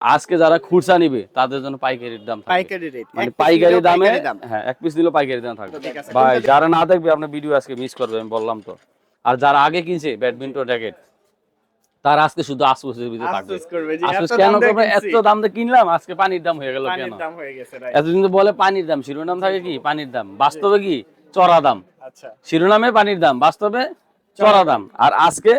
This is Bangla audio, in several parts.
আজকে যারা খুচরা নিবে তাদের জন্য পাইকারির দাম। পাইকারি রেট মানে পাইকারি দামে হ্যাঁ এক পিস দিলেও পাইকারি দাম থাকবে। ভাই যারা না দেখবে আপনার ভিডিও আজকে মিস করবে আমি বললাম তো। আর যারা আগে কিনছে ব্যাডমিন্টন র্যাকেট তার আজকে শুধু ভিতরে থাকবে। এত কেন করবে? এত দাম দিয়ে কিনলাম আজকে পানির দাম হয়ে গেল কেন? এতদিন তো বলে পানির দাম শিরোনাম থাকে কি? পানির দাম। বাস্তবে কি? চড়া দাম। আচ্ছা। শিরোনামে পানির দাম বাস্তবে চড়া দাম। আর আজকে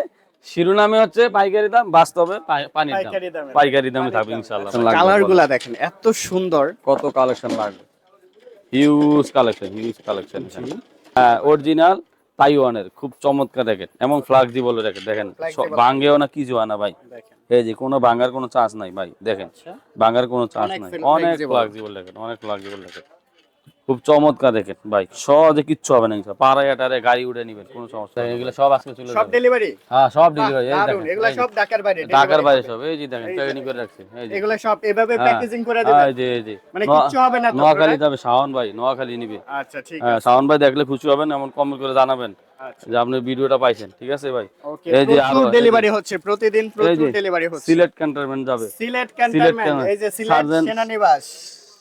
শিরোনামে হচ্ছে পাইকারি দাম বাস্তবে পানির দাম। পাইকারি দামে। থাকবে ইনশাআল্লাহ। কালারগুলা দেখেন এত সুন্দর। কত কালেকশন লাগবে? হিউজ কালেকশন হিউজ কালেকশন হ্যাঁ অরিজিনাল তাইওয়ানের খুব চমৎকার র্যাকেট এবং ফ্লাক্সিবল র্যাকেট দেখেন। ভাঙ্গেও না কিছু আনা ভাই? এই যে কোনো ভাঙ্গার কোনো চান্স নাই ভাই দেখেন। আচ্ছা। ভাঙ্গার কোনো চান্স অনেক নাই। অনেক ফ্লাক্সিবল র্যাকেট অনেক ফ্লাক্সিবল র্যাকেট খুব চমৎকার দেখেন ভাই। সহজে কিচ্ছু হবে না পাড়ায় টারে গাড়ি উঠে নিবেন কোনো সমস্যা নেই এগুলো সব আজকে চলে সব যাবে। ডেলিভারি হ্যাঁ সব ডেলিভারি এই দেখেন এগুলা সব ঢাকার বাইরে ঢাকার বাইরে সব। এই যে দেখেন প্যাকেজিং করে রাখছে এই যে। এগুলা সব এভাবে হ্যাঁ। প্যাকেজিং করে হ্যাঁ, দেবেন এই যে এই যে। মানে কিচ্ছু হবে না নোয়াখালী? যাবে শাওন ভাই নোয়াখালী নিবে। আচ্ছা ঠিক হ্যাঁ আছে। শাওন ভাই দেখলে খুশি হবেন এমন কমেন্ট করে জানাবেন আচ্ছা। যে আপনি ভিডিওটা পাইছেন ঠিক আছে ভাই? ওকে এই যে আরো- ডেলিভারি হচ্ছে প্রতিদিন প্রচুর ডেলিভারি হচ্ছে। সিলেট ক্যান্টনমেন্ট যাবে। Sylhet cantonment cantonment. এই যে সিলেট সেনানিবাস।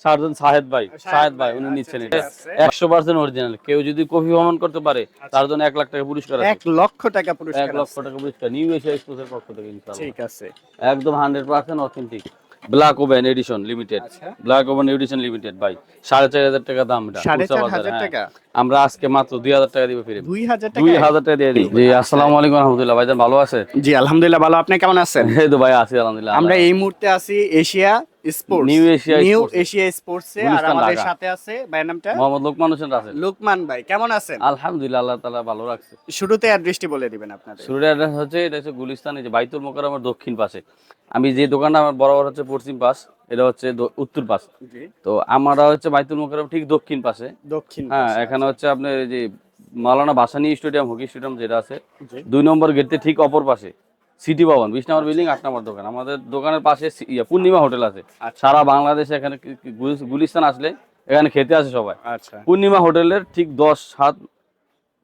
সার্জন সাহেদ ভাই সাহেদ ভাই উনি আচ্ছা, নিচ্ছেন এটা। একশো পার্সেন্ট অরিজিনাল কেউ যদি কপি ভ্রমণ করতে পারে তার জন্য এক লাখ টাকা পুরস্কার এক লক্ষ টাকা এক লক্ষ টাকা পুরস্কার নিউ এশিয়া এক্সপোজের পক্ষ থেকে ঠিক আছে। একদম hundred percent authentic black oven edition limited আচ্ছা। ব্ল্যাক ওভেন এডিশন লিমিটেড ভাই। সাড়ে চার হাজার টাকা দাম এটা। হ্যাঁ। আমরা আজকে মাত্র দুই হাজার টাকা দিবে ফিরে দুই হাজার টাকা? দুই হাজার টাকা দিয়ে দিই জি আসসালামু আলাইকুম রহমতুল্লাহ। ভাইজান ভালো আছে জি আলহামদুলিল্লাহ ভালো। আপনি কেমন আছেন? এই তো ভাই আছি আলহামদুলিল্লাহ। আমরা এই মুহূর্তে আছি Asia sports new Asia sports এ। আর আমাদের সাথে আছে ভাইয়ের নামটা? মোহাম্মদ লোকমান হোসেন রাসেল। লুকমান ভাই কেমন আছেন? আলহামদুলিল্লাহ আল্লাহ তাআলা ভালো রাখছে। শুরুতে অ্যাড্রেসটি বলে দিবেন আপনাদের। শুরুর অ্যাড্রেস হচ্ছে এটা হচ্ছে গুলিস্তান এই যে বাইতুল মোকাররমের দক্ষিণ পাশে। আমি যে দোকানটা আমার বরাবর হচ্ছে পশ্চিম পাশ এটা হচ্ছে উত্তর পাশ। তো আমরা হচ্ছে বাইতুল মোকাররম ঠিক দক্ষিণ পাশে। দক্ষিণ হ্যাঁ এখানে হচ্ছে আপনার এই যে Maulana Bhasani stadium hockey stadium যেটা আছে দুই নম্বর গেটে ঠিক অপর পাশে। সিটি ভবন বিশ নম্বর বিল্ডিং আট নম্বর দোকান। আমাদের দোকানের পাশে পূর্ণিমা হোটেল আছে। আচ্ছা। সারা বাংলাদেশে এখানে গুলিস্তান আসলে এখানে খেতে আসে সবাই। আচ্ছা। পূর্ণিমা হোটেলের ঠিক দশ সাত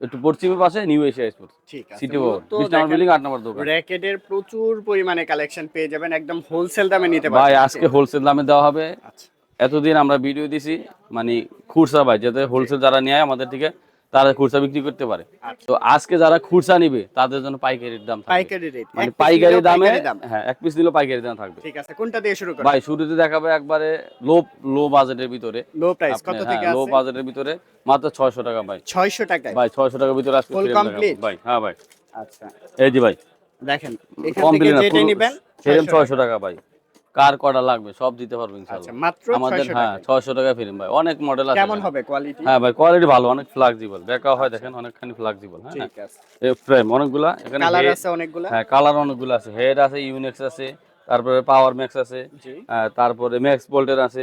একটু পশ্চিমের পাশে নিউ এশিয়া স্পোর্টস ঠিক আছে। সিটি ভবন বিশ নম্বর বিল্ডিং আট নম্বর দোকান। র্যাকেটের প্রচুর পরিমাণে কালেকশন পেয়ে যাবেন একদম হোলসেল দামে নিতে ভাই আজকে হোলসেল দামে দেওয়া হবে। আচ্ছা। এতদিন আমরা ভিডিও দিছি মানে খুচরা ভাই যাতে হোলসেল যারা নেয় আমাদের থেকে তারা খুচরা বিক্রি করতে পারে। তো আজকে যারা খুচরা নিবে তাদের জন্য পাইকারির দাম পাইকারি রেট মানে পাইকারি দামে হ্যাঁ এক পিস দিলেও পাইকারি দাম থাকবে। ঠিক আছে কোনটা দিয়ে শুরু করেন? ভাই শুরুতে দেখাবে একবারে লো লো বাজেটের ভিতরে। লো প্রাইস কত থেকে লো বাজেটের ভিতরে মাত্র ছয়শো টাকা ভাই। 600 টাকায়? ভাই ছয়শো টাকার ভিতরে আজকে দেখাবো। complete? ভাই হ্যাঁ ভাই। আচ্ছা। এই যে ভাই দেখেন এখান থেকে যেটা নেবেন ফ্রেম 600 ছয়শো টাকা ভাই। কার কটা লাগবে? সব দিতে পারব আচ্ছা ইনশাআল্লাহ মাত্র আমাদের হ্যাঁ টাকা ছয়শো টাকা ফ্রেম ভাই। অনেক মডেল আছে কেমন হবে কোয়ালিটি হ্যাঁ ভাই কোয়ালিটি ভালো অনেক ফ্লেক্সিবল বেকা হয় দেখেন অনেকখানি ফ্লেক্সিবল হ্যাঁ ঠিক আছে। এই ফ্রেম অনেকগুলা এখানে কালার আছে অনেকগুলা? হ্যাঁ কালার অনেকগুলো আছে। হেড আছে ইউনিক্স আছে তারপরে পাওয়ার ম্যাক্স আছে হ্যাঁ, তারপরে ম্যাক্স বোল্টের আছে।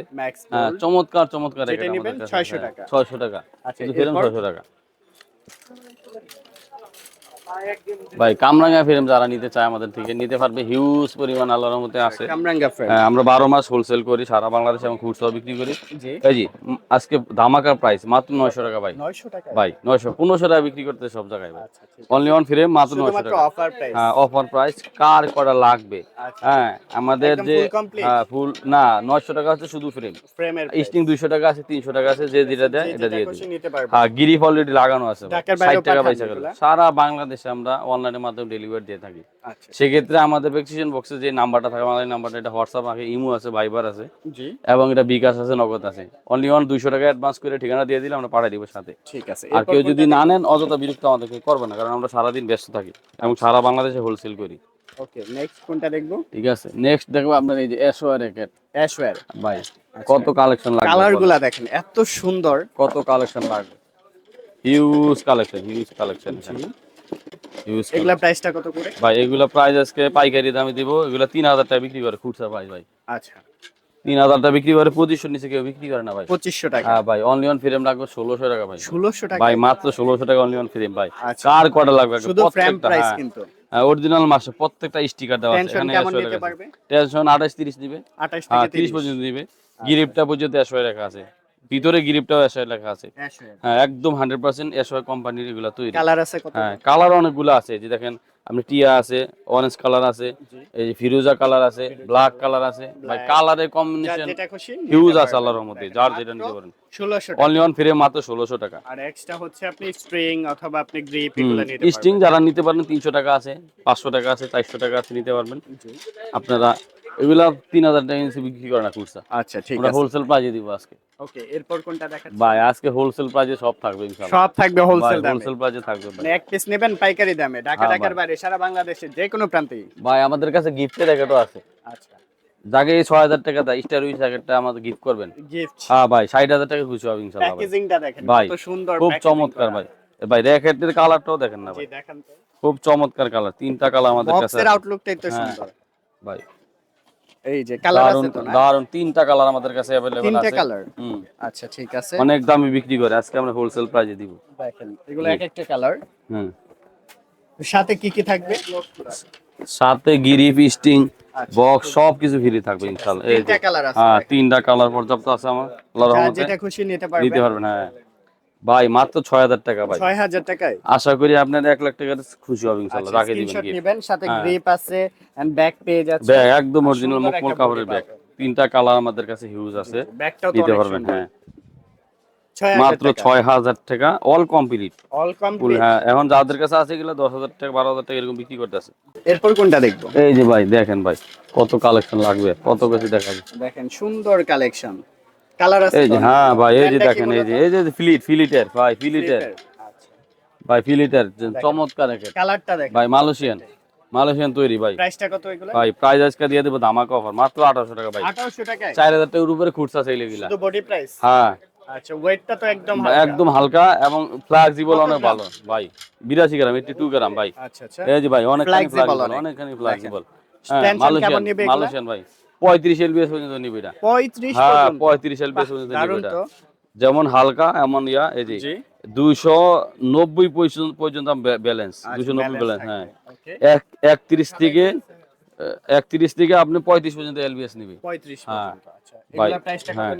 হ্যাঁ, চমৎকার চমৎকার যেটা নিবেন 600 টাকা। ছয়শো টাকা। আচ্ছা, শুধু ফ্রেম এরপর? ছয়শো টাকা। ভাই কামরাঙ্গা ফ্রেম যারা নিতে চায় আমাদের থেকে নিতে পারবে হিউজ পরিমাণ আল্লাহর আছে। কামরাঙ্গা ফ্রেম আমরা বারো মাস হোলসেল করি সারা বাংলাদেশে এবং খুচরা বিক্রি করি। জি। এই জি আজকে ধামাকার প্রাইস মাত্র নয়শো টাকা ভাই। 900 টাকা। ভাই নয়শো পনেরোশো টাকা বিক্রি করতে সব জায়গায় ভাই। আচ্ছা অনলি ওয়ান ফ্রেম মাত্র নয়শো টাকা। অফার প্রাইস হ্যাঁ অফার প্রাইস কার কটা লাগবে? আচ্ছা। হ্যাঁ আমাদের যে complete? হ্যাঁ ফুল না নয়শো টাকা হচ্ছে শুধু ফ্রেম ফ্রেমের স্টিং দুইশো টাকা আছে তিনশো টাকা আছে যে যেটা দেয় এটা দিয়ে দিই হ্যাঁ গিরিফ অলরেডি লাগানো আছে ষাট টাকা পয়সা সারা বাংলাদেশে আমরা অনলাইনের মাধ্যমে ডেলিভারি দিয়ে থাকি। আচ্ছা। সেক্ষেত্রে আমাদের প্রেসক্রিপশন বক্সে যে নাম্বারটা থাকে আমাদের নাম্বারটা এটা হোয়াটসঅ্যাপ আছে ইমো আছে ভাইবার আছে। এবং এটা বিকাশ আছে নগদ আছে। অনলি ওয়ান দুইশো টাকা অ্যাডভান্স করে ঠিকানা দিয়ে দিলে আমরা পাঠিয়ে দিব সাথে। ঠিক আছে। আর কেউ যদি না নেন অযথা বিরক্ত আমাদেরকে করবে না কারণ আমরা সারাদিন ব্যস্ত থাকি এবং সারা বাংলাদেশে হোলসেল করি। ওকে নেক্সট কোনটা দেখব? ঠিক আছে। নেক্সট দেখব আপনার এই যে এসও র্যাকেট অ্যাশওয়্যার ভাই কত কালেকশন লাগবে কালারগুলা দেখেন এত সুন্দর। কত কালেকশন লাগবে? হিউজ কালেকশন হিউজ কালেকশন এগুলা প্রাইসটা কত করে? ভাই এগুলো প্রাইস আজকে পাইকারি দামে দিব। এগুলো তিন হাজার টাকা বিক্রি করে খুচরা প্রাইস ভাই। আচ্ছা। তিন হাজার টাকা বিক্রি করে পঁচিশশো নিচে কেউ বিক্রি করে না ভাই। পঁচিশশো টাকা। হ্যাঁ ভাই অনলি ওয়ান ফ্রেম লাগবে ষোলোশো টাকা ভাই। ষোলোশো টাকা? ভাই মাত্র ষোলোশো টাকা অনলি ওয়ান ফ্রেম ভাই। আচ্ছা। কার কটা লাগবে শুধু ফ্রেম প্রাইস হ্যাঁ। কিন্তু। অরিজিনাল মাসে প্রত্যেকটা স্টিকার দেওয়া আছে। এখানে টেনশন আঠাশ তিরিশ দিবে। আঠাশ হ্যাঁ তিরিশ। পর্যন্ত দিবে। গিরিপটা পর্যন্ত একশো টাকা আছে। ভিতরে গ্রিপটাও এসআই লেখা আছে। হ্যাঁ একদম হান্ড্রেড পার্সেন্ট এসআই কোম্পানির এগুলো তৈরি। কালার আছে হ্যাঁ কালার অনেকগুলো আছে। যে দেখেন আপনি টিয়া আছে অরেঞ্জ কালার আছে এই ফিরোজা কালার আছে ব্ল্যাক কালার আছে। ভাই কালারের কম্বিনেশন হিউজ আছে আল্লাহর মধ্যে যার যেটা নিতে পারেন। ষোলোশো অনলি অন ফ্রেম মাত্র ষোলোশো টাকা। আর এক্সট্রা হচ্ছে আপনি স্ট্রিং অথবা আপনি গ্রিপ এগুলো নিতে স্টিং যারা নিতে পারেন তিনশো টাকা আছে পাঁচশো টাকা আছে চারশো টাকা আছে নিতে পারবেন। আপনারা এগুলা তিন হাজার টাকা নিচে বিক্রি করে না খুচরা আচ্ছা ঠিক আমরা আছে। হোলসেল প্রাইজে দিব আজকে। ওকে এরপর কোনটা দেখাচ্ছি ভাই আজকে হোলসেল প্রাইজে সব থাকবে ইনশাআল্লাহ। সব থাকবে হোলসেল দামে। হোলসেল প্রাইজে থাকবে মানে এক পিস নেবেন পাইকারি দামে ঢাকা হ্যাঁ, ঢাকার ভাই। বাইরে সারা বাংলাদেশে যে কোনো প্রান্তেই ভাই আমাদের কাছে গিফটের জ্যাকেটও আছে। আচ্ছা। যাকে এই ছয় হাজার টাকা দেয় স্টার উইচ জ্যাকেটটা আমাদের গিফট করবেন। গিফট হ্যাঁ ভাই ষাট হাজার টাকা খুশি হবে ইনশাল্লাহ প্যাকেজিংটা দেখেন ভাই, সুন্দর খুব চমৎকার ভাই। ভাই র্যাকেটের কালারটাও দেখেন না ভাই। দেখান তো। খুব চমৎকার কালার তিনটা কালার আমাদের কাছে বক্সের আছে। আউটলুকটাই তো হ্যাঁ। সুন্দর। ভাই। এই যে কালার আছে তো না? দারুণ তিনটা কালার আমাদের কাছে তিনটে আছে। কালার? আচ্ছা ঠিক আছে। অনেক দামে বিক্রি করে আজকে আমরা হোলসেল প্রাইজে দিব। দেখেন এগুলো এক একটা কালার। হুম। সাথে কি কি থাকবে? সাথে গিরিপ স্টিং বক্স সব কিছু ফ্রি থাকবে ইনশাআল্লাহ। তিনটা কালার আছে। হ্যাঁ তিনটা কালার পর্যাপ্ত আছে আমার আল্লাহর রহমতে। যেটা খুশি নিতে নিতে পারবেন পারবেন হ্যাঁ। ভাই মাত্র ছয় হাজার টাকা ভাই। ছয় হাজার টাকায়? আশা করি আপনার এক লাখ টাকা খুশি হবে ইনশাল্লাহ। আচ্ছা রাখে দিবেন নেবেন সাথে হ্যাঁ। গ্রিপ আছে এন্ড ব্যাক পেজ আছে ব্যাগ একদম অরিজিনাল সুন্দর মকমল কাপড়ের ব্যাগ তিনটা কালার আমাদের কাছে হিউজ আছে। ব্যাগটাও তো নিতে পারবেন হ্যাঁ। মাত্র ছয় হাজার টাকা অল কমপ্লিট অল কমপ্লিট হ্যাঁ এখন যাদের কাছে আছে এগুলো দশ হাজার টাকা বারো হাজার টাকা এরকম বিক্রি করতেছে এরপর কোনটা দেখব? এই যে ভাই দেখেন ভাই কত কালেকশন লাগবে কত কিছু দেখাবে। দেখেন সুন্দর কালেকশন কালার আছে এই হ্যাঁ ভাই এই যে দেখেন এই যে এই যে ফিলিট ফিলিটের ভাই ফিলিটের আচ্ছা। ভাই ফিলিটের চমৎকার কালারটা দেখেন। ভাই মালয়েশিয়ান মালয়েশিয়ান তৈরি ভাই। প্রাইসটা কত এগুলো? ভাই প্রাইস আজকে দিয়ে দেবো ধামাকা অফার মাত্র আঠারোশো টাকা ভাই। 1800 টাকায়? চার হাজার টাকার উপরে খুচরা চাইলে শুধু বডি প্রাইস হ্যাঁ। আচ্ছা ওয়েটটা তো একদম ভাই, একদম হালকা এবং ফ্লেক্সিবল অনেক ভালো ভাই। বিরাশি গ্রাম এইটি টু গ্রাম ভাই। আচ্ছা আচ্ছা। এই যে ভাই অনেকখানি Flexible ফ্লেক্সিবল অনেক। অনেকখানি ফ্লেক্সিবল Tension কেমন মালয়েশিয়ান ভাই। পঁয়ত্রিশ এলবিএস পর্যন্ত নিবে এটা। 35 হ্যাঁ পঁয়ত্রিশ এলবিএস পর্যন্ত নিবে দারুণ এটা। যেমন হালকা এমন ইয়া এই যে দুইশো নব্বই পর্যন্ত ব্যালেন্স দুশো দুইশো নব্বই ব্যালেন্স হ্যাঁ। এক একত্রিশ থেকে একত্রিশ থেকে আপনি পঁয়ত্রিশ পর্যন্ত এলবিএস নিবে। 35 হ্যাঁ। পর্যন্ত আচ্ছা। হ্যাঁ।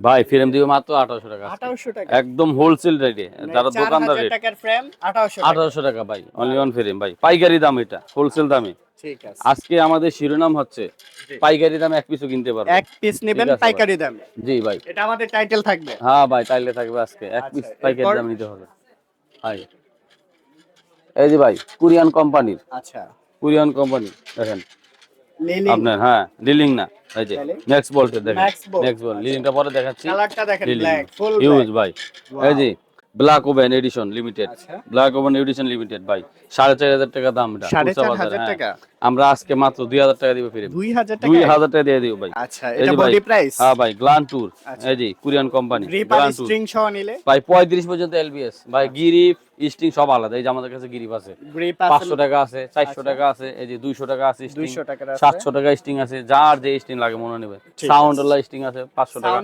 ভাই ফ্রেম দিবে মাত্র আঠারোশো টাকা 1800 টাকা। একদম হোলসেল রেটে যারা দোকানদার 4000 টাকার ফ্রেম 1800 টাকা। আঠারোশো টাকা ভাই অনলি ওয়ান ফ্রেম ভাই। পাইকারি দাম এটা হোলসেল দামে। ঠিক আছে। আজকে আমাদের শিরোনাম হচ্ছে পাইকারি দামে এক পিসও কিনতে পারবে। এক পিস নেবেন। পাইকারি দামে। জি ভাই। এটা আমাদের টাইটেল থাকবে। হ্যাঁ ভাই তাইলে থাকবে আজকে। এক আচ্ছা, পিস পাইকারি এরপর? দাম নিতে হবে। ভাই। এই যে ভাই কোরিয়ান কোম্পানির। আচ্ছা। কোরিয়ান কোম্পানি দেখেন। আপনার হ্যাঁ লিলিং না এই যে নেক্সট বলতে দেখেন নেক্সট বল লিলিংটা পরে দেখাচ্ছি কালারটা দেখেন ব্ল্যাক ফুল ইউজ ভাই এই যে black oven edition limited black oven edition limited ভাই সাড়ে চার হাজার টাকা দাম এটা সাড়ে চার হাজার হ্যাঁ। টাকা? আমরা আজকে মাত্র দুই হাজার টাকা দিব ফিরে। দুই হাজার দুই টাকা হাজার টাকা দিয়ে দিব ভাই। আচ্ছা এটা বডি প্রাইস? হ্যাঁ ভাই গ্লান ট্যুর আচ্ছা। এই যে কোরিয়ান কোম্পানি স্ট্রিং সহ নিলে? ভাই পঁয়ত্রিশ পর্যন্ত এলবিএস ভাই স্টিং সব আলাদা। এই যে আমাদের কাছে গিরিপ আছে। গ্রিপ পাঁচশো আছে টাকা আছে চারশো টাকা আছে এই যে দুইশো টাকা আছে 200 টাকা আছে যার যে স্টিং লাগে মনে নেবে। সাউন্ড ওলা স্টিং আছে পাঁচশো টাকা।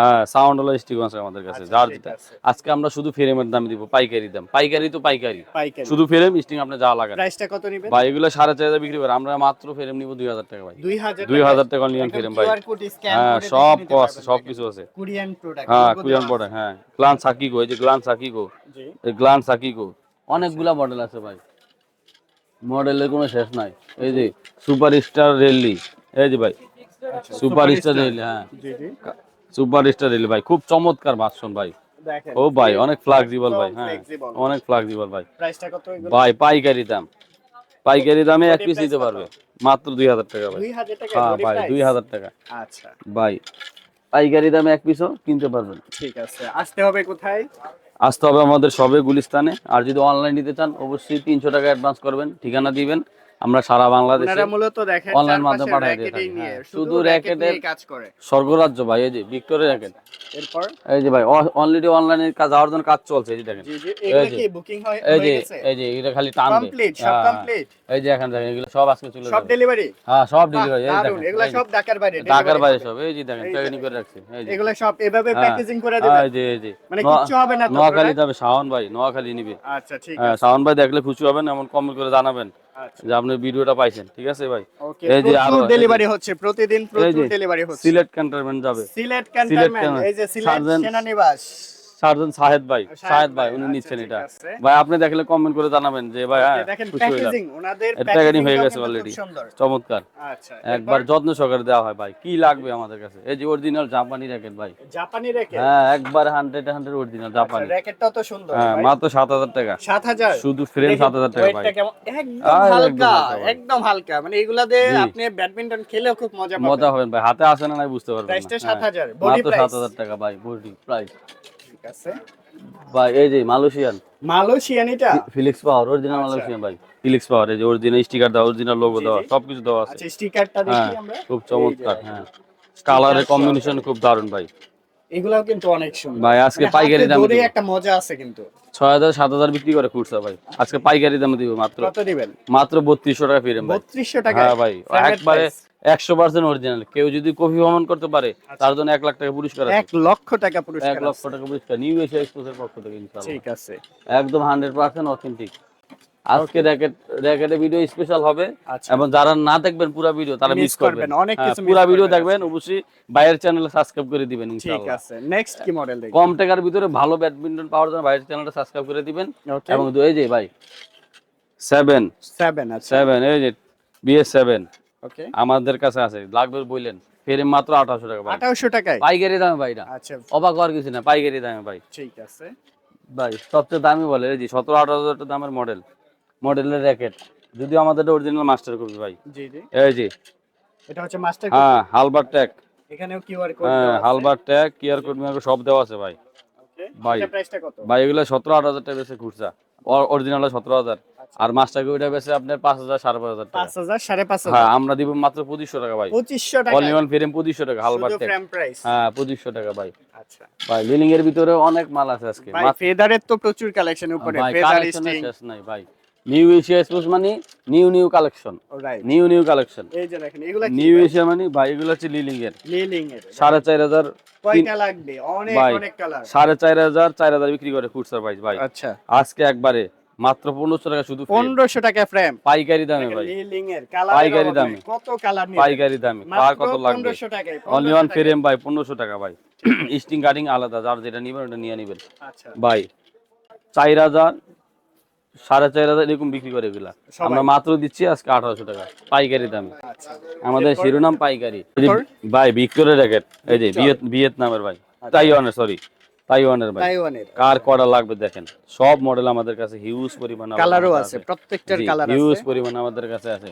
হ্যাঁ সাউন্ড ওলা আছে আমাদের কাছে আচ্ছা, যার যেটা। আজকে আমরা শুধু ফ্রেমের দাম দিব পাইকারি দাম। পাইকারি তো পাইকারি। শুধু ফ্রেম স্টিং আপনি যা লাগান প্রাইসটা কত নেবেন? ভাই এগুলো সাড়ে চার হাজার বিক্রি করে আমরা মাত্র ফ্রেম নিব দুই হাজার টাকা ভাই। দুই হাজার টাকা ফ্রেম ভাই। হ্যাঁ সব আছে সব কিছু আছে। হ্যাঁ কোরিয়ান প্রোডাক্ট হ্যাঁ। গ্লান সাকিগো এই যে গ্লান সাকিগো এই গ্লান সাকিগো অনেকগুলা মডেল আছে ভাই। মডেলের কোনো শেষ নাই। এই যে সুপার স্টার রেলি এই যে ভাই সুপার স্টার রেলি হ্যাঁ। জি জি। সুপার স্টার রেলি ভাই খুব চমৎকার ভার্সন ভাই। ও ভাই অনেক ফ্লেক্সিবল ভাই হ্যাঁ। অনেক ফ্লেক্সিবল ভাই। প্রাইসটা কত ভাই পাইকারি দাম। পাইকারি দামে এক পিস দিতে পারবে। মাত্র দুই হাজার টাকা ভাই। দুই হাজার টাকা হ্যাঁ ভাই দুই হাজার টাকা। আচ্ছা। ভাই পাইকারি দামে এক পিসও কিনতে পারবেন। ঠিক আছে। আসতে হবে কোথায়? আসতে হবে আমাদের সবে গুলিস্তানে। আর যদি অনলাইন নিতে চান অবশ্যই তিনশো টাকা অ্যাডভান্স করবেন। ঠিকানা দিবেন। আমরা সারা বাংলাদেশে ওনারা মূলত দেখেন online মাধ্যমে নিয়ে হ্যাঁ। শুধু র্যাকেটের- কাজ করে। স্বর্গরাজ্য ভাই এই যে ভিক্টোরিয়া র্যাকেট এরপর? এই যে ভাই অলরেডি অনলাইনে কাজ যাওয়ার জন্য কাজ চলছে এই যে দেখেন। যে, কি বুকিং হয়? এই হয়ে যে গেছে এই যে এটা খালি টানবে। কমপ্লিট সব হ্যাঁ, কমপ্লিট এই যে এখন দেখেন এগুলো সব আজকে চলে সব ডেলিভারি হ্যাঁ সব ডেলিভারি এই দেখেন এগুলো সব ঢাকার বাইরে ঢাকার বাইরে সব এই যে দেখেন প্যাকেজিং করে রাখছে এই যে। এগুলো সব এভাবে হ্যাঁ, প্যাকেজিং করে হ্যাঁ, দেবেন এই যে এই যে। মানে কিচ্ছু হবে না নোয়াখালী যাবে শাওন ভাই নোয়াখালী নিবে। আচ্ছা ঠিক হ্যাঁ আছে। শাওন ভাই দেখলে খুশি হবেন এমন কমেন্ট করে জানাবেন। যে আপনি ভিডিওটা পাইছেন ঠিক আছে ভাই? এই যে আরো- ডেলিভারি হচ্ছে প্রতিদিন প্রচুর ডেলিভারি হচ্ছে। সিলেট ক্যান্টনমেন্ট যাবে। সিলেট ক্যান্টনমেন্ট। এই যে সিলেট সেনানিবাস। সার্জন সাহেদ ভাই সাহেদ ভাই উনি আচ্ছা, নিচ্ছেন এটা। ভাই আপনি দেখলে কমেন্ট করে জানাবেন যে ভাই হ্যাঁ প্যাকেজিং হয়ে গেছে অলরেডি চমৎকার। আচ্ছা একবার যত্ন সহকারে দেওয়া হয় ভাই কি লাগবে আমাদের কাছে? এই যে অরিজিনাল জাপানি র্যাকেট ভাই। জাপানি র্যাকেট হ্যাঁ একবার হান্ড্রেড হান্ড্রেড অরিজিনাল জাপানি। র্যাকেটটাও তো সুন্দর হ্যাঁ মাত্র সাত হাজার টাকা। 7000 শুধু ফ্রেম সাত হাজার টাকা ভাই। একদম হালকা একদম হালকা। মানে এগুলা দিয়ে আপনি ব্যাডমিন্টন খেলেও খুব মজা মজা পাবেন। হবেন ভাই। হাতে আসে না নাই বুঝতে পারবেন প্রাইসটা না। হ্যাঁ, 7000 বডি প্রাইস হাজার টাকা ভাই বডি প্রাইস ভাই এই যে মালয়েশিয়ান। মালয়েশিয়ান এটা? ফিলিক্স পাওয়ার অরিজিনাল আচ্ছা। মালয়েশিয়ান ভাই। ফিলিক্স পাওয়ার এই যে অরিজিনাল স্টিকার দেওয়া অরিজিনাল লোগো দাও দেওয়া সবকিছু দেওয়া আছে। আচ্ছা স্টিকারটা হ্যাঁ দেখি আমরা। খুব চমৎকার হ্যাঁ। কালারের কম্বিনেশন খুব দারুণ ভাই। এগুলাও কিন্তু অনেক সুন্দর। ভাই আজকে মানে পাইকারি দামে দিব। একটা মজা আছে কিন্তু। ছয় হাজার সাত হাজার বিক্রি করে খুচরা ভাই। আজকে পাইকারি দামে দিব মাত্র। কত দিবেন? মাত্র বত্রিশশো টাকা ফিরেন ভাই। 3200 টাকা। হ্যাঁ ভাই একবারে একশো পার্সেন্ট অরিজিনাল কেউ যদি কফি ভ্রমণ করতে পারে তার জন্য এক লাখ টাকা পুরস্কার আছে। এক লক্ষ টাকা এক পুরস্কার লক্ষ টাকা পুরস্কার। নিউ এশিয়া এক্সপ্রেসের পক্ষ থেকে ইনশাআল্লাহ। ঠিক আছে। একদম হান্ড্রেড পার্সেন্ট অথেন্টিক আজকে র্যাকেট র্যাকেটের ভিডিও স্পেশাল হবে। আচ্ছা। এবং যারা না দেখবেন পুরো ভিডিও তারা মিস করবেন। অনেক হ্যাঁ, কিছু পুরো ভিডিও দেখবেন অবশ্যই বাইরের চ্যানেলে সাবস্ক্রাইব করে দিবেন ঠিক আছে নেক্সট কি মডেল কম টাকার ভিতরে ভালো ব্যাডমিন্টন পাওয়ার জন্য বাইরের চ্যানেলটা সাবস্ক্রাইব করে দিবেন। এবং এই যে ভাই সেভেন 7 আছে সেভেন এই যে বিএস ওকে আমাদের কাছে আছে লাগবে বললেন ফেরে মাত্র আঠারোশো টাকা ভাই। 2800 টাকায়? পাইকারি দামে ভাই না আচ্ছা। অবাক হওয়ার কিছু না পাইকারি দামে ভাই। ঠিক আছে। ভাই সবচেয়ে দামি বলে এই যে সতেরো আঠারো হাজার টাকা দামের মডেল মডেলের র্যাকেট। যদিও আমাদের অরিজিনাল মাস্টার কপি ভাই। জি জি। এই যে। এটা হচ্ছে মাস্টার কপি হ্যাঁ হালবার ট্যাগ এখানেও কিউআর কোড হ্যাঁ হালবার ট্যাগ কিয়ার কোড মিয়ার সব দেওয়া আছে ভাই। ওকে ভাই। এটা প্রাইসটা কত? ভাই এগুলো সতেরো আট হাজার টাকা বেশি খুচরা। অরিজিনাল সতেরো হাজার। আর মাস্টার কপিটা বেশি আপনার পাঁচ হাজার সাড়ে পাঁচ হাজার টাকা। 5000 5500 হ্যাঁ আমরা দিব মাত্র পঁচিশশো টাকা ভাই। 2500 টাকা। অনলি ওয়ান ফ্রেম পঁচিশশো টাকা হালবার ট্যাগ ফ্রেম প্রাইস হ্যাঁ পঁচিশশো টাকা ভাই। আচ্ছা। ভাই লিলিং এর ভিতরে অনেক মাল আছে আজকে। ভাই ফেদারের তো প্রচুর কালেকশন উপরে। ফেদার স্টিং নাই ভাই। নিউ এশিয়া এক্সপ্রেস মানে new new collection new new collection এই যে দেখেন এগুলা নিউ এশিয়া মানে ভাই এগুলো হচ্ছে লিলিং এর লিলিং এর সাড়ে চার হাজার কয়টা লাগবে? অনেক অনেক কালার সাড়ে চার হাজার চার হাজার বিক্রি করে খুচরা প্রাইস ভাই। আচ্ছা। আজকে একবারে মাত্র পনেরোশো টাকা শুধু। 1500 টাকা ফ্রেম পাইকারি দামে ভাই। লিলিং এর কালার পাইকারি দামে। কত কালার নিবে পাইকারি দামে। কার কত লাগবে? 1500 টাকায় অনলি ওয়ান ফ্রেম ভাই পনেরোশো টাকা ভাই। স্টিং কাটিং আলাদা যার যেটা নিবেন ওটা নিয়ে নিবেন। আচ্ছা। ভাই চার হাজার সাড়ে চার হাজার এরকম বিক্রি করে এগুলা। আমরা মাত্র দিচ্ছি আজকে আঠারোশো টাকা পাইকারি দামে। আমাদের শিরোনাম পাইকারি? ভাই ভিক্টোরের র্যাকেট। এই যে ভিয়েতনামের ভাই। আচ্ছা। তাইওয়ানের সরি তাইওয়ানের ভাই। কার কটা লাগবে দেখেন। সব মডেল আমাদের কাছে হিউজ পরিমাণ কালারও আছে প্রত্যেকটার কালার হিউজ পরিমাণ আমাদের কাছে আছে।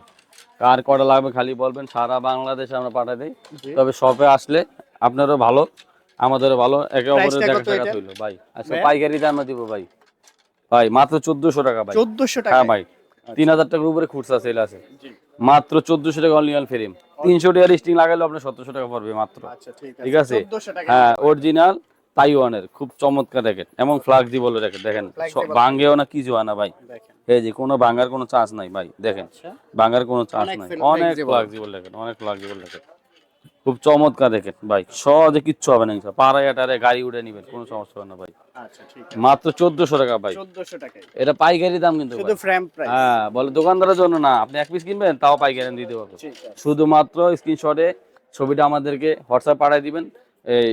কার কটা লাগবে খালি বলবেন সারা বাংলাদেশে আমরা পাঠাই দিই। তবে শপে আসলে আপনারও ভালো আমাদেরও ভালো। একে অপরের দেখা টাকা এটার? ভাই। আচ্ছা পাইকারি দামে দিব ভাই। ভাই মাত্র চোদ্দশো টাকা ভাই। 1400 টাকা হ্যাঁ ভাই তিন হাজার টাকার উপরে খুচরা সেল আছে। মাত্র চোদ্দশো টাকা অনলি ফ্রেম তিনশো টাকার স্টিং লাগালে আপনার সতেরোশো টাকা পড়বে মাত্র। আচ্ছা ঠিক আছে। ঠিক আছে? 1400 টাকা। হ্যাঁ অরিজিনাল তাইওয়ানের খুব চমৎকার র্যাকেট এবং ফ্লাক্সিবল র্যাকেট দেখেন। ভাঙ্গেও না কিছু হয় না ভাই। এই যে কোনো ভাঙ্গার কোনো চান্স নাই ভাই দেখেন। আচ্ছা। ভাঙ্গার কোনো চান্স অনেক নাই। অনেক ফ্লাক্সিবল র্যাকেট অনেক ফ্লাক্সিবল র্যাকেট খুব চমৎকার র্যাকেট ভাই। সহজে কিচ্ছু হবে না পাড়ায় টারে গাড়ি উঠে নিবেন কোনো সমস্যা হবে না ভাই। আচ্ছা মাত্র চোদ্দশো টাকা ভাই। 1400 টাকায় এটা পাইকারি দাম কিন্তু হ্যাঁ বলে দোকানদারের জন্য না আপনি এক পিস কিনবেন তাও পাইকারি দিতে পারব শুধুমাত্র স্ক্রিনশটে ছবিটা আমাদেরকে হোয়াটসঅ্যাপ পাঠিয়ে দিবেন। এই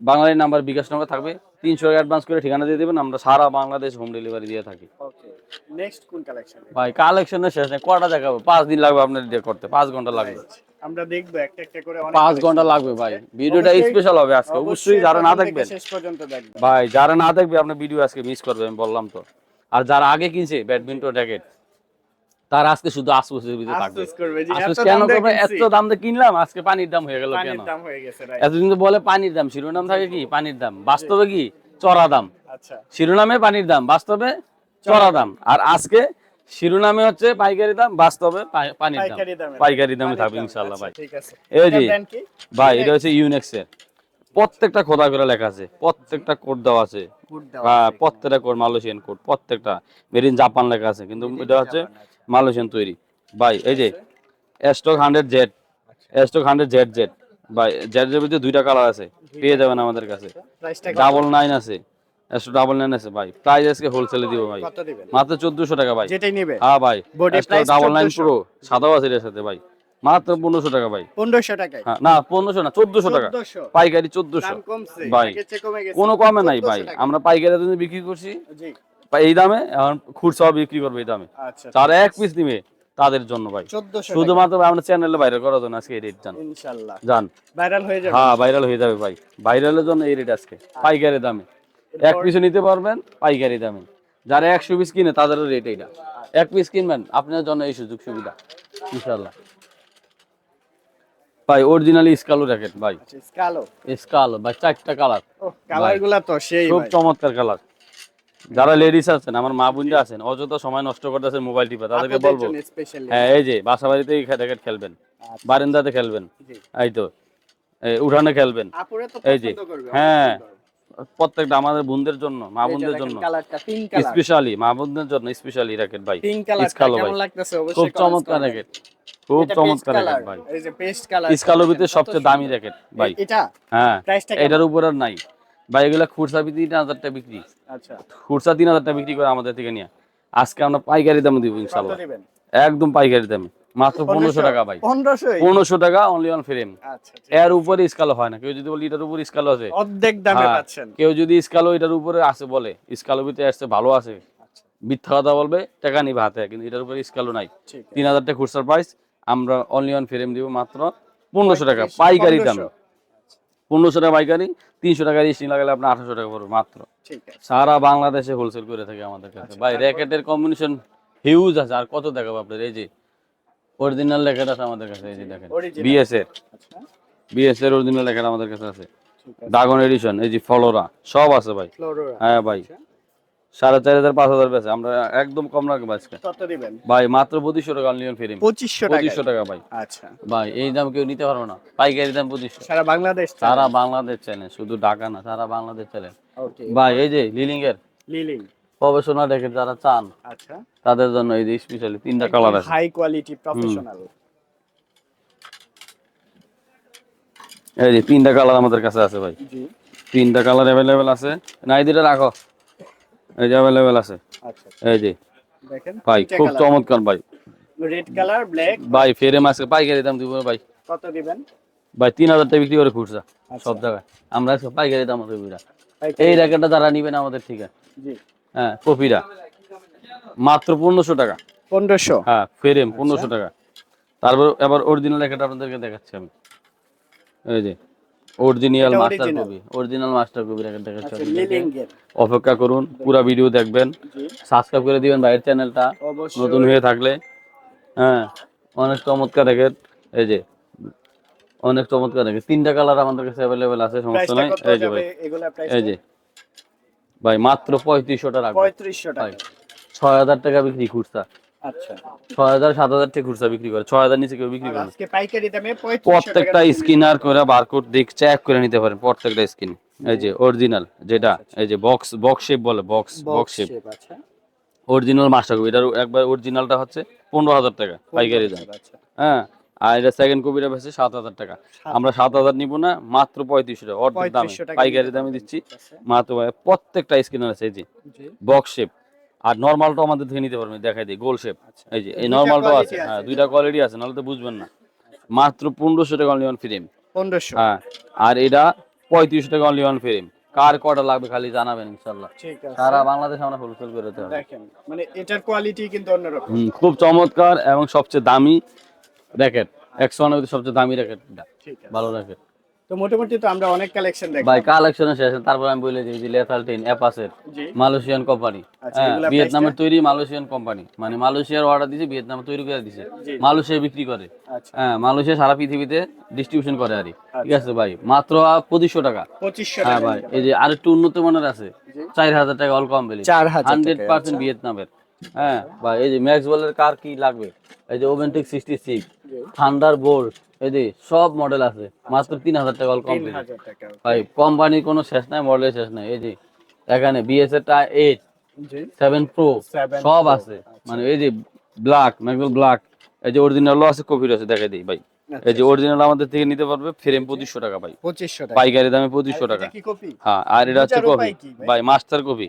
বাঙালি নাম্বার বিকাশ নাম্বার থাকবে। তিনশো টাকা অ্যাডভান্স করে ঠিকানা দিয়ে দেবেন। আমরা সারা বাংলাদেশ হোম ডেলিভারি দিয়ে থাকি। ভাই কালেকশনের শেষ নেই কটা দেখাবো? পাঁচ দিন লাগবে আপনার করতে পাঁচ ঘণ্টা লাগবে। আমরা দেখব একটা একটা করে অনেক ঘণ্টা লাগবে ভাই। ভিডিওটা স্পেশাল হবে আজকে। অবশ্যই যারা না দেখবেন শেষ পর্যন্ত দেখবেন। ভাই যারা না দেখবে ভিডিও আজকে মিস করবে আমি বললাম তো। আর যারা আগে কিনছে ব্যাডমিন্টন র্যাকেট তার আজকে শুধু ভিতরে থাকবে। কেন করবে? এত দাম দিয়ে কিনলাম আজকে পানির দাম হয়ে গেল কেন? দাম হয়ে গেছে এতদিন তো বলে পানির দাম শিরোনাম থাকে কি? পানির দাম। বাস্তবে কি? চড়া দাম। আচ্ছা। শিরোনামে পানির দাম বাস্তবে চড়া দাম। আর আজকে শিরোনামে হচ্ছে পাইকারি দাম বাস্তবে পানির দাম। পাইকারি দামে। থাকবে ইনশাল্লাহ আচ্ছা, ভাই। ঠিক আছে। এই যে ভাই এটা হচ্ছে ইউনেক্স এর। প্রত্যেকটা খোদা করে লেখা আছে প্রত্যেকটা কোড দেওয়া আছে। হ্যাঁ। প্রত্যেকটা কোড মালয়েশিয়ান কোড প্রত্যেকটা। মেড ইন জাপান লেখা আছে কিন্তু এটা হচ্ছে মালয়েশিয়ান তৈরি। ভাই এই যে stock hundred Z stock hundred Z Z ভাই জেড এর ভিতরে দুইটা কালার আছে। পেয়ে যাবেন আমাদের কাছে। প্রাইসটা ডাবল নাইন আছে। একশো ডাবল নাইন আছে ভাই। প্রাইস আজকে হোলসেলে দিব ভাই। মাত্র চোদ্দশো টাকা ভাই। যেটাই নেবে। হ্যাঁ ভাই ডাবল নাইন 1400 প্রো সাদাও আছে এর সাথে ভাই। মাত্র পনেরোশো টাকা ভাই। পনেরোশো হ্যাঁ না পনেরোশো না চোদ্দশো টাকা। পাইকারি চোদ্দশো। দাম কমছে ভাই। কোনো কমে নাই ভাই। আমরা পাইকারি দামে বিক্রি করছি। জি। এই দামে এখন খুচরাও বিক্রি করবে এই দামে। আচ্ছা। যারা এক পিস নিবে তাদের জন্য ভাই। শুধুমাত্র আমরা চ্যানেলে বাইরে করার জন্য আজকে এই রেট জান। ইনশাল্লাহ। জান। ভাইরাল হয়ে যাবে। হ্যাঁ ভাইরাল হয়ে যাবে ভাই। ভাইরালের জন্য এই রেট আজকে। পাইকারি দামে। এক পিসও নিতে পারবেন পাইকারি দামে। যারা একশো পিস কিনে তাদের রেট এইটা। এক পিস কিনবেন আপনার জন্য এই সুযোগ সুবিধা ইনশাল্লাহ ভাই অরিজিনালি স্কালো র্যাকেট ভাই। আচ্ছা কালো স্কালো ভাই চারটা কালার তো সেই খুব চমৎকার কালার যারা লেডিস আছেন আমার মা বোনরা আছেন অযথা সময় নষ্ট করতেছেন মোবাইল টিপে তাদেরকে বলব। হ্যাঁ এই যে বাসা বাড়িতে র্যাকেট খেলবেন। আচ্ছা। বারান্দাতে খেলবেন। এই তো। উঠানে খেলবেন। এই যে, হ্যাঁ, প্রত্যেকটা আমাদের বোনদের জন্য মা বোনদের জন্য। স্পেশালি মা বোনদের জন্য স্পেশালি র্যাকেট ভাই। পিঙ্ক কালার কেমন লাগতেছে অবশ্যই খুব চমৎকার। র্যাকেট খুব চমৎকার র্যাকেট ভাই। এই যে পেস্ট কালার ইস্কালোর ভিতরে সবচেয়ে দামি র্যাকেট ভাই। এটা? হ্যাঁ প্রাইসটা এটার উপর আর নাই। ভাই এগুলা খুচরা তিন হাজার টাকা বিক্রি। আচ্ছা। খুরসা তিন হাজার টাকা বিক্রি করে আমাদের থেকে নিয়ে। আজকে আমরা পাইকারি দামে দিব দিবেন? একদম পাইকারি দামে। মাত্র পনেরোশো টাকা ভাই। পনেরোশো টাকা অনলি অন ফ্রেম এর উপরে স্কালো হয় না। কেউ যদি বলি এটার উপর স্কালো আছে। অর্ধেক দামে হ্যাঁ, পাচ্ছেন। কেউ যদি স্কালো এটার উপরে আছে বলে স্কালো ভিতরে আসছে ভালো আছে। আচ্ছা। মিথ্যা কথা বলবে টাকা নিবে হাতে কিন্তু এটার উপরে স্কালো নাই। তিন হাজার টাকা খুচরা প্রাইস আমরা অনলি অন ফ্রেম দিব মাত্র পনেরোশো টাকা। পাইকারি দাম। 1500 পনেরোশো টাকা পাইকারি তিনশো টাকা রিস্টিং লাগালে আপনার আঠারোশো টাকা পড়বে মাত্র। সারা বাংলাদেশে হোলসেল করে থাকে আমাদের কাছে। আচ্ছা, ভাই র্যাকেটের কম্বিনেশন হিউজ আছে। আর কত দেখাবো আপনার এই যে অরিজিনাল লেখাটা আছে আমাদের কাছে। এই যে দেখেন বিএস এর আচ্ছা। বিএস এর অরিজিনাল র্যাকেট আমাদের কাছে আছে। ড্রাগন এডিশন এই যে ফলোরা সব আছে ভাই। হ্যাঁ ভাই। আচ্ছা। সাড়ে চার হাজার পাঁচ হাজার পেয়েছে আমরা একদম কম রাখব আজকে। ভাই মাত্র পঁচিশশো টাকা ফিরিম 2500 টাকা। পঁচিশশো টাকা ভাই। আচ্ছা। ভাই এই দাম কেউ নিতে পারব না। পাইকারি দাম পঁচিশশো। সারা বাংলাদেশ সারা বাংলাদেশ চ্যালেঞ্জ শুধু ঢাকা না সারা বাংলাদেশ ওকে ভাই এই যে লিলিং এর লিলিং প্রফেশনাল র্যাকেট যারা চান আচ্ছা। তাদের জন্য এই যে স্পেশালি তিনটা কালার আছে। হাই কোয়ালিটি প্রফেশনাল এই যে তিনটা কালার আমাদের কাছে আছে ভাই। জি। তিনটা কালার অ্যাভেলেবেল আছে। না এই দুটা রাখো। এই যে অ্যাভেলেবেল আছে। আচ্ছা এই যে। দেখেন ভাই খুব চমৎকার ভাই। রেড কালার ব্ল্যাক ভাই ফেরে মাসকে পাইকারি দাম দিব ভাই। কত দিবেন? ভাই তিন হাজার টাকা বিক্রি করে খুচরা আচ্ছা। সব জায়গায়। আমরা পাইকারি দাম দেবো? এই র্যাকেটটা যারা নিবেন আমাদের ঠিক আছে জি। হ্যাঁ কপিরা মাত্র পনেরোশো টাকা। পনেরোশো? হ্যাঁ ফেরেম। পনেরোশো টাকা। তারপর এবার অরিজিনাল র্যাকেট আপনাদেরকে দেখাচ্ছি আমি। এই যে original master? Copy original master copy দেখাচ্ছি আচ্ছা অপেক্ষা করুন পুরো ভিডিও দেখবেন। সাবস্ক্রাইব করে দিবেন ভাইয়ের চ্যানেলটা নতুন হয়ে থাকলে। হ্যাঁ অনেক চমৎকার র্যাকেট এই যে অনেক চমৎকার র্যাকেট তিনটা কালার আমাদের কাছে অ্যাভেলেবেল আছে সমস্যা প্রাইসটা নাই। এই যে ভাই এই যে ভাই মাত্র পঁয়ত্রিশশো টাকা রাখব 3500 ভাই টাকা ছয় হাজার টাকা বিক্রি খুচরা আচ্ছা। ছয় হাজার সাত হাজার টাকা খুচরা বিক্রি করে। ছয় হাজার নিচে কেউ বিক্রি করে পাইকারি দামে প্রত্যেকটা টাকা স্কিনার করে বারকোড চেক করে নিতে পারেন প্রত্যেকটা স্কিন। এই যে অরিজিনাল যেটা এই যে বক্স বক্স শেপ বলে বক্স শেপ আচ্ছা। অরিজিনাল মাস্টার কপি এটার একবার অরিজিনালটা হচ্ছে পনেরো হাজার টাকা পাইকারি দাম। আচ্ছা। হ্যাঁ আর এটা সেকেন্ড কপিটা হচ্ছে সাত হাজার টাকা। আমরা সাত হাজার নিবো না মাত্র পঁয়ত্রিশশো টাকা। অর্ধেক দামে। পাইকারি দামে দিচ্ছি। মাত্র প্রত্যেকটা স্কিনার আছে এই যে বক্স শেপ আর নর্মালটা আমাদের থেকে নিতে পারবেন দেখাই দিই গোল শেপ আচ্ছা। এই যে এই নর্মালটাও আছে। হ্যাঁ দুইটা কোয়ালিটি আছে নাহলে তো বুঝবেন না। মাত্র পনেরোশো টাকা অনলি অন ফ্রেম 1500 হ্যাঁ আর এটা পঁয়ত্রিশশো টাকা অনলি অন ফ্রেম কার কটা লাগবে খালি জানাবেন আছে। সারা বাংলাদেশ আমরা হোলসেল করে দিতে হবে দেখেন মানে এটার কোয়ালিটি কিন্তু অন্যরকম। খুব চমৎকার এবং সবচেয়ে দামি র্যাকেট একশো ওয়ানের সবচেয়ে দামি র্যাকেট ঠিক আছে। ভালো র্যাকেট তো মোটামুটি তো আমরা অনেক কালেকশন ভাই কালেকশনে শেষ তারপর আমি বলে দিই যে লেথাল টেন অ্যাপাসের মালয়েশিয়ান কোম্পানি আচ্ছা, ভিয়েতনামের তৈরি মালয়েশিয়ান কোম্পানি মানে মালয়েশিয়ার অর্ডার দিছে ভিয়েতনামে তৈরি করে দিছে। মালয়েশিয়া বিক্রি করে। আচ্ছা। হ্যাঁ মালয়েশিয়া সারা পৃথিবীতে ডিস্ট্রিবিউশন করে আর কি। ঠিক আচ্ছা। আছে ভাই মাত্র পঁচিশশো টাকা। হ্যাঁ ভাই এই যে আরেকটু উন্নত মানের আছে। চার হাজার টাকা অল কম বেলি হান্ড্রেড পার্সেন্ট আচ্ছা। ভিয়েতনামের হ্যাঁ ভাই এই যে ম্যাক্স বলের কার কি লাগবে? এই যে authentic sixty six thunder bolt এই যে সব মডেল আছে। মাত্র তিন হাজার টাকা অল কম 3000 টাকা ভাই কোম্পানির কোনো শেষ নাই মডেলের শেষ নাই। এই যে এখানে বিএস এর টা এইট সেভেন প্রো সব আছে। আচ্ছা। মানে এই যে ব্ল্যাক ম্যাকবেল ব্ল্যাক এই যে অরিজিনালও আছে কপির আছে দেখে দিই ভাই। আচ্ছা, এই যে অরিজিনাল আমাদের থেকে নিতে পারবে ফ্রেম পঁচিশশো টাকা ভাই। পঁচিশশো টাকা। পাইকারি দামে পঁচিশশো টাকা। হ্যাঁ আর এটা হচ্ছে কপি? ভাই? মাস্টার কপি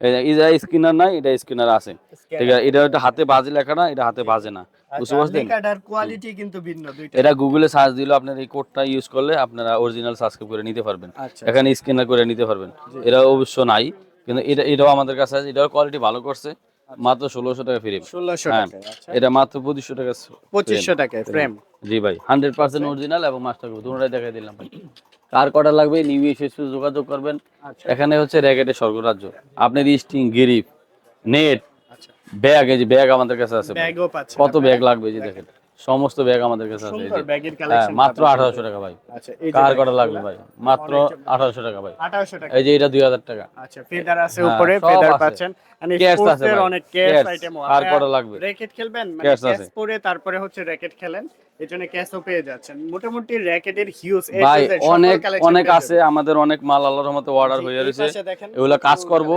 এটা স্কিনার নাই এটা স্কিনার আছে। ঠিক আছে এটা একটা হাতে বাজে লেখা না এটা হাতে বাজে না। বুঝতে পারছেন? লেখাটার কোয়ালিটি কিন্তু ভিন্ন দুইটা। এটা গুগলে সার্চ দিলে আপনার এই কোডটা ইউজ করলে আপনারা অরিজিনাল সাবস্ক্রাইব করে নিতে পারবেন। আচ্ছা এখানে স্ক্যানার করে নিতে পারবেন। এটা অবশ্য নাই কিন্তু এটা এটাও আমাদের কাছে আছে এটাও কোয়ালিটি ভালো করছে। মাত্র ষোলোশো টাকা ফ্রি ষোলোশো হ্যাঁ টাকা আচ্ছা। এটা মাত্র পঁচিশশো টাকা পঁচিশশো টাকায় ফ্রেম জি ভাই হান্ড্রেড পার্সেন্ট অরিজিনাল এবং মাস্টার দুটোটাই দেখাই দিলাম ভাই। কার কটা লাগবে? নিউ এসে যোগাযোগ করবেন। আচ্ছা। এখানে হচ্ছে র্যাকেটের স্বর্গরাজ্য। আপনার স্টিং গিরিপ নেট আচ্ছা। ব্যাগ এই যে ব্যাগ আমাদের কাছে আছে কত ব্যাগ লাগবে যে দেখেন? সমস্ত ব্যাগ আমাদের কাছে আছে। হ্যাঁ মাত্র আঠারোশো টাকা ভাই। আচ্ছা কার কটা লাগবে ভাই? মাত্র আঠারোশো টাকা ভাই। এই যে এটা দুই হাজার টাকা। আচ্ছা ফেদার আছে হ্যাঁ, উপরে ফেদার পাচ্ছেন। মানে আছে অনেক কেস আইটেম আর কটা লাগবে? র‍্যাকেট খেলবেন? মানে ক্যাশ পরে তারপরে হচ্ছে র‍্যাকেট খেলেন। এজন্য ক্যাশও পেয়ে যাচ্ছেন। মোটামুটি র‍্যাকেটের হিউজ ভাই অনেক অনেক আছে আমাদের অনেক মাল আল্লাহর রহমতে অর্ডার হয়ে রয়েছে এগুলো কাজ করব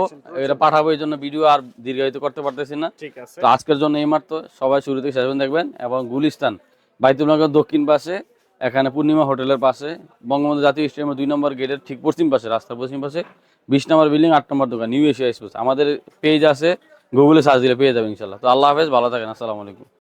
এটা পাঠাবো এই জন্য ভিডিও আর দীর্ঘায়িত করতে পারতেছি না। ঠিক আছে। তো আজকের জন্য এই মাত্র সবাই শুরু থেকে শেষ পর্যন্ত দেখবেন। এবং গুলিস্তান বাইতুলনগর দক্ষিণ পাশে এখানে পূর্ণিমা হোটেলের পাশে বঙ্গবন্ধু জাতীয় স্টেডিয়ামের দুই নম্বর গেটের ঠিক পশ্চিম পাশে রাস্তার পশ্চিম পাশে বিশ নম্বর বিল্ডিং আট নম্বর দোকান নিউ এশিয়া এক্সপ্রেস আমাদের পেজ আছে গুগলে সার্চ দিলে পেয়ে যাবে ইনশাল্লাহ তো আল্লাহ হাফেজ ভালো থাকেন আসসালামু আলাইকুম।